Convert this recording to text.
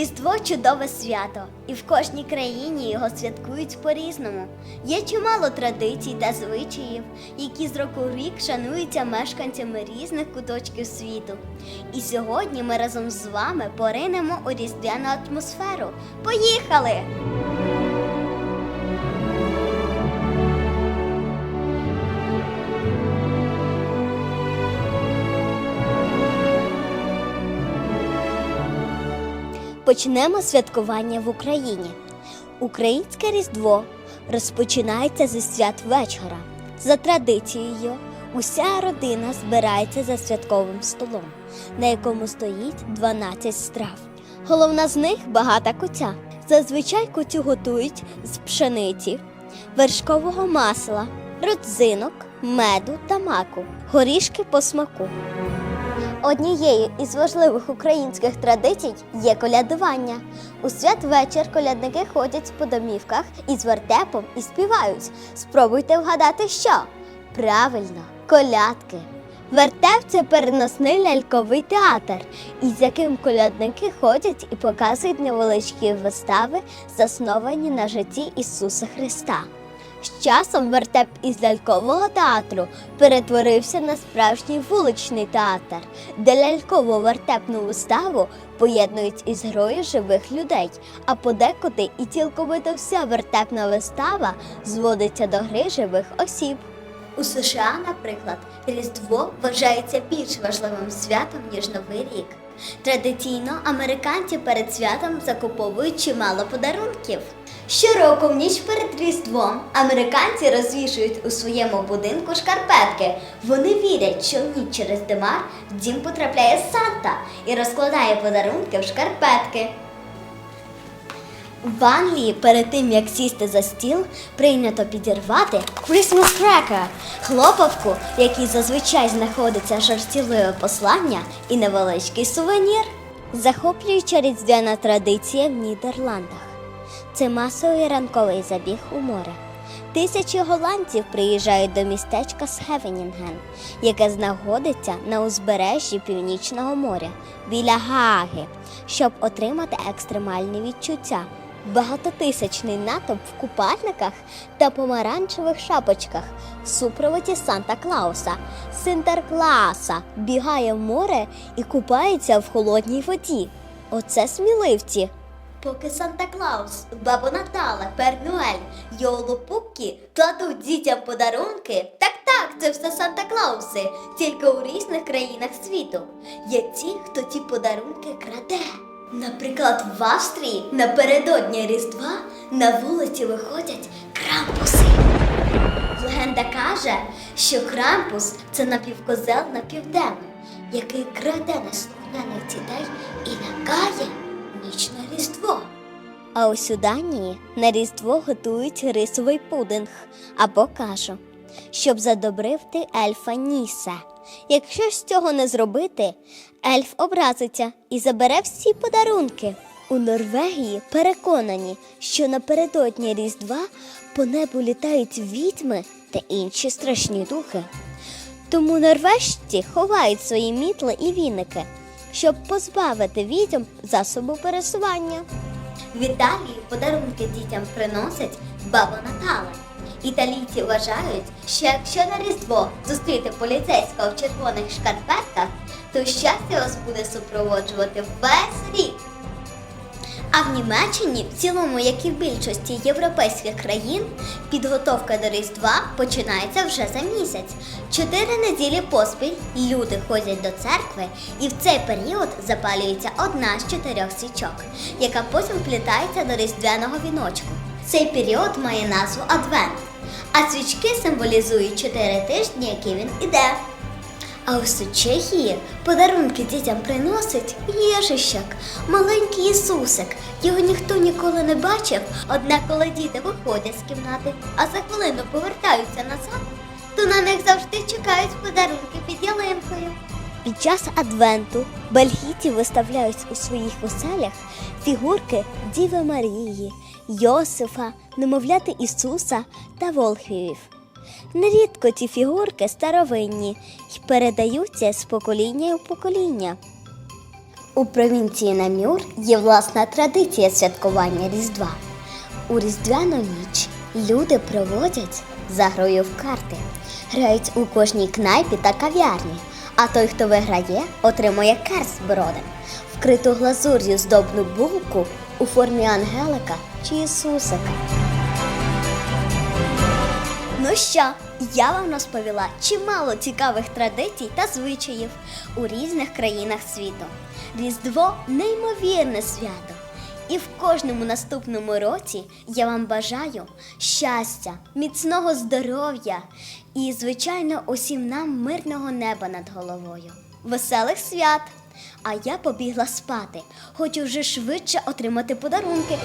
Різдво чудове свято, і в кожній країні його святкують по-різному. Є чимало традицій та звичаїв, які з року в рік шануються мешканцями різних куточків світу. І сьогодні ми разом з вами поринемо у різдвяну атмосферу. Поїхали! Почнемо святкування в Україні. Українське Різдво розпочинається зі свят вечора. За традицією, уся родина збирається за святковим столом, на якому стоїть 12 страв. Головна з них багата куця. Зазвичай куцю готують з пшениці, вершкового масла, родзинок, меду та маку, горішки по смаку. Однією із важливих українських традицій є колядування. У святвечір колядники ходять по домівках із вертепом і співають. Спробуйте вгадати, що? Правильно, колядки. Вертеп це переносний ляльковий театр, із яким колядники ходять і показують невеличкі вистави, засновані на житті Ісуса Христа. З часом вертеп із лялькового театру перетворився на справжній вуличний театр, де ляльково-вертепну виставу поєднують із грою живих людей, а подекуди і цілковито вся вертепна вистава зводиться до гри живих осіб. У США, наприклад, Різдво вважається більш важливим святом, ніж Новий рік. Традиційно американці перед святом закуповують чимало подарунків. Щороку в ніч перед Різдвом американці розвішують у своєму будинку шкарпетки. Вони вірять, що в ніч через димар в дім потрапляє Санта і розкладає подарунки в шкарпетки. В Англії перед тим як сісти за стіл, прийнято підірвати Christmas cracker – хлопавку, в якій зазвичай знаходиться жартівливе послання і невеличкий сувенір. Захоплююча різдвяна традиція в Нідерландах. Це масовий ранковий забіг у море. Тисячі голландців приїжджають до містечка Схевенінген, яке знаходиться на узбережжі Північного моря біля Гааги, щоб отримати екстремальні відчуття. Багатотисячний натовп в купальниках та помаранчевих шапочках в супроводі Санта Клауса, Синтерклааса бігає в море і купається в холодній воді. Оце сміливці. Поки Санта Клаус, Баба Натала, Пер Нуель, Йолопукі кладуть дітям подарунки. Так так, це все Санта Клауси, тільки у різних країнах світу. Є ті, хто ті подарунки краде. Наприклад, в Австрії напередодні Різдва на вулиці виходять крампуси. Легенда каже, що крампус це напівкозел напівдемон, який краде неслухняних дітей і лякає на. А ось у Данії на Різдво готують рисовий пудинг або кашу, щоб задобрити ельфа Нісе. Якщо з цього не зробити, ельф образиться і забере всі подарунки. У Норвегії переконані, що напередодні Різдва по небу літають відьми та інші страшні духи. Тому норвежці ховають свої мітли і віники, щоб позбавити відьом засобу пересування. В Італії подарунки дітям приносить баба Натала. Італійці вважають, що якщо на Різдво зустріти поліцейського в червоних шкарпетках, то щастя вас буде супроводжувати весь рік. А в Німеччині, в цілому, як і в більшості європейських країн, підготовка до Різдва починається вже за місяць. Чотири неділі поспіль люди ходять до церкви, і в цей період запалюється одна з чотирьох свічок, яка потім плітається до різдвяного віночку. Цей період має назву Адвент, а свічки символізують чотири тижні, які він іде. А ось у Чехії подарунки дітям приносить Єжищак, маленький Ісусик. Його ніхто ніколи не бачив, однак коли діти виходять з кімнати, а за хвилину повертаються назад, то на них завжди чекають подарунки під ялинкою. Під час адвенту бельгійці виставляють у своїх оселях фігурки Діви Марії, Йосифа, немовляти Ісуса та Волхвів. Нерідко ці фігурки старовинні й передаються з покоління в покоління. У провінції Намюр є власна традиція святкування Різдва. У Різдвяну ніч люди проводять за грою в карти, грають у кожній кнайпі та кав'ярні, а той, хто виграє, отримує керс з вкриту глазур'ю здобну булку у формі ангелика чи Ісусика. Ну що, я вам розповіла чимало цікавих традицій та звичаїв у різних країнах світу. Різдво неймовірне свято. І в кожному наступному році я вам бажаю щастя, міцного здоров'я і, звичайно, усім нам мирного неба над головою. Веселих свят! А я побігла спати. Хочу вже швидше отримати подарунки.